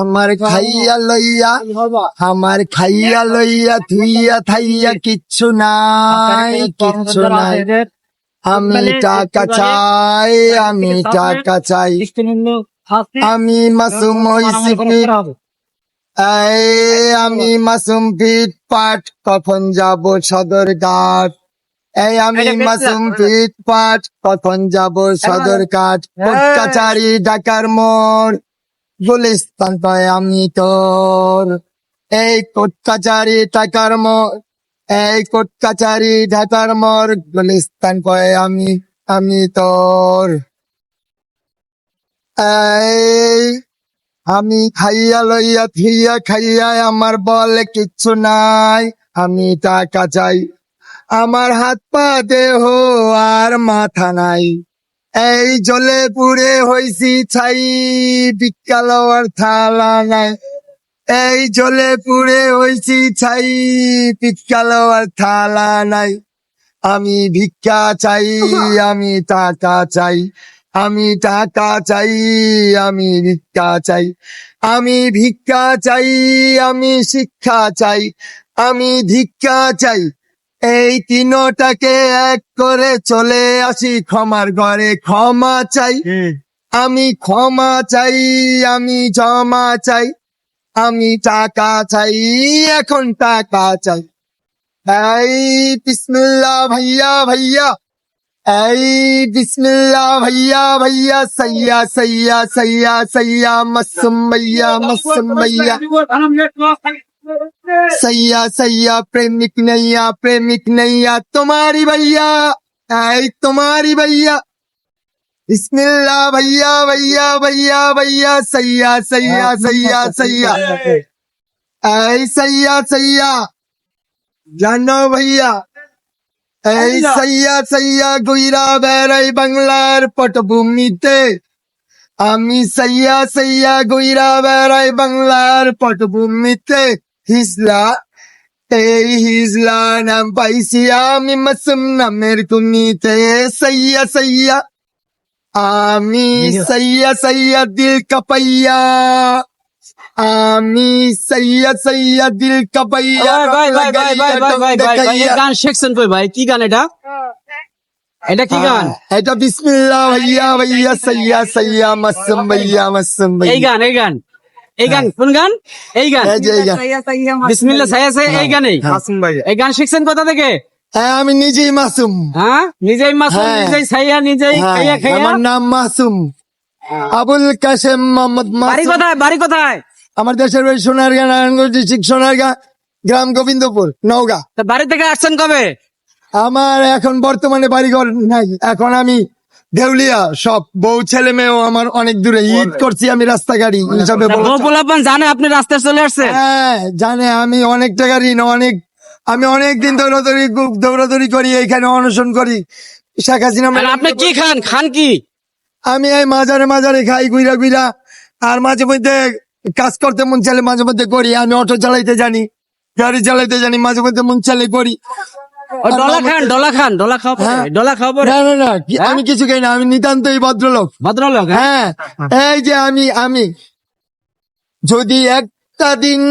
আমার খাইয়া লইয়া আমার খাইয়া লইয়া থুইয়া থাইয়া কিচ্ছু নাই কিচ্ছু নাই। আমি টাকা চাই আমি টাকা চাই। আমি মাসুম হইছি ফিট আমি মাসুম ফিট পাট কখন যাব সদর ঘাট? এই আমি মাসুম ফিট পাট কখন যাব সদর ঘাট? কাচারি ঢাকার মোড়। গুলিস্তান আমি তোর এই টাকার মোড় এই ঢাকার মোড় গুলিস্তান আমি আমি তোর এই আমি খাইয়া লইয়া থিয়া খাইয়া আমার বলে কিচ্ছু নাই, আমি টাকা চাই। আমার হাত পা দেহ আর মাথা নাই। এই জলে পুড়ে হইছি ছাই বিকাল আর থালা নাই। এই জলে পুড়ে হইছি ছাই বিকাল আর থালা নাই। আমি ভিক্ষা চাই, আমি টাকা চাই, আমি টাকা চাই, আমি ভিক্ষা চাই। আমি ভিক্ষা চাই, আমি শিক্ষা চাই, আমি ভিক্ষা চাই। এই তিনটাকে এক করে চলে আসি ক্ষমার ঘরে ক্ষমা চাই। আমি ক্ষমা চাই আমি জমা চাই। আমি টাকা চাই এখন টাকা চাই। এই বিসমিল্লা ভাইয়া ভাইয়া। এই বিসমিল্লা ভাইয়া ভাইয়া সাইয়া সাইয়া সাইয়া সাইয়া মসুম ভাইয়া মসুম ভাইয়া। सैया सैया प्रेमिक नैया प्रेमिक नैया तुम्हारी भैया आई तुम्हारी भैया। इसमिल्ला भैया भैया भैया भैया सैया सैया हाँ, हाँ, सैया सैया। आई सैया सैया जानो भैया। ऐ सैया। सैया गुईरा बैरई बंगलार पटभूमीते आमी सैया सैया गुईरा बैरई बंगलार पटभूमीते হিজলা এই হিজলা নাম পাইছি আমি মাসুম নামের কুনিতে সাইয়া সাইয়া আমি সাইয়া সাইয়া দিল কাপাইয়া আমি সৈয়দ সৈয়দ দিল কাপাইয়া ভাই ভাই ভাই ভাই ভাই ভাই ভাই এই গান সেকশন কই ভাই কি গান এটা এটা কি গান এটা বিসমিল্লাহ ভাইয়া ভাইয়া সৈয়া সৈয়া মাসম ভাইয়া মাসম ভাই এই গান এই গান এই গান কোন গান? এই গান। এই যে এই এই গানেই? মাসুম ভাইয়া এই গান শিখছেন কোথা থেকে? হ্যাঁ আমি নিজেই মাসুম। হ্যাঁ? নিজেই মাসুম হ্যাঁ। নিজেই সাইয়া নিজেই হ্যাঁ, খাইয়া খাইয়া? আমার নাম মাসুম। আবুল কাসেম মোহাম্মদ বাড়ি কোথায়? বাড়ি কোথায়? আমার দেশের বাড়ি সোনারগাঁ নারায়ণগঞ্জ ডিস্ট্রিক্ট সোনারগাঁ গ্রাম গোবিন্দপুর নওগাঁ। তা বাড়ি থেকে আসছেন কবে? আমার এখন বর্তমানে বাড়িঘর নাই। এখন আমি দেউলিয়া সব বউ ছেলে মেয়েও আমার অনেক দূরে। ঈদ করছি আমি রাস্তা গাড়ি হিসাবে জানে আপনি রাস্তায় চলে আসছেন? হ্যাঁ জানে আমি অনেক টাকা ঋণ অনেক। আমি অনেক দিন দৌড়াদৌড়ি দৌড়াদৌড়ি করি এইখানে অনশন করি। শেখ হাসিনা আপনি কি খান? খান কি? আমি এই মাজারে মাজারে খাই গুইরা গুইরা আর মাঝে মধ্যে কাজ করতে মন চাইলে মাঝে মধ্যে করি আমি অটো চালাইতে জানি গাড়ি চালাইতে জানি মাঝে মধ্যে মন চাইলে করি। ডলা খান ডলা খান ডলা খাওয়া হ্যাঁ। ডলা খাওয়া না না না আমি কিছু খাই না আমি নিতান্তই ভদ্রলোক। ভদ্রলোক হ্যাঁ? হ্যাঁ এই যে আমি আমি। যদি একটা দিন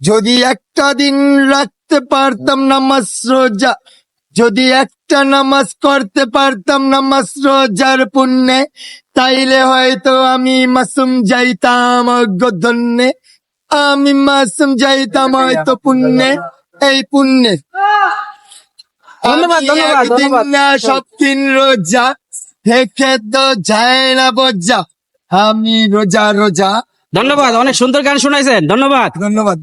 যদি একটা দিন রাখতে পারতাম নামাজ রোজা যদি একটা নামাজ করতে পারতাম নামাজ রোজার পুণ্যে তাইলে হয়তো আমি মাসুম যাইতাম অজ্ঞধন্যে আমি মাসুম যাইতাম হয়তো পুণ্যে এই পুণ্যে। ধন্যবাদ, আমি ধন্যবাদ, একদিন ধন্যবাদ। সব দিন রোজা। দেখে তো যায় না বজ্জা। আমি রোজা রোজা। ধন্যবাদ অনেক সুন্দর গান শুনাইছেন ধন্যবাদ। ধন্যবাদ।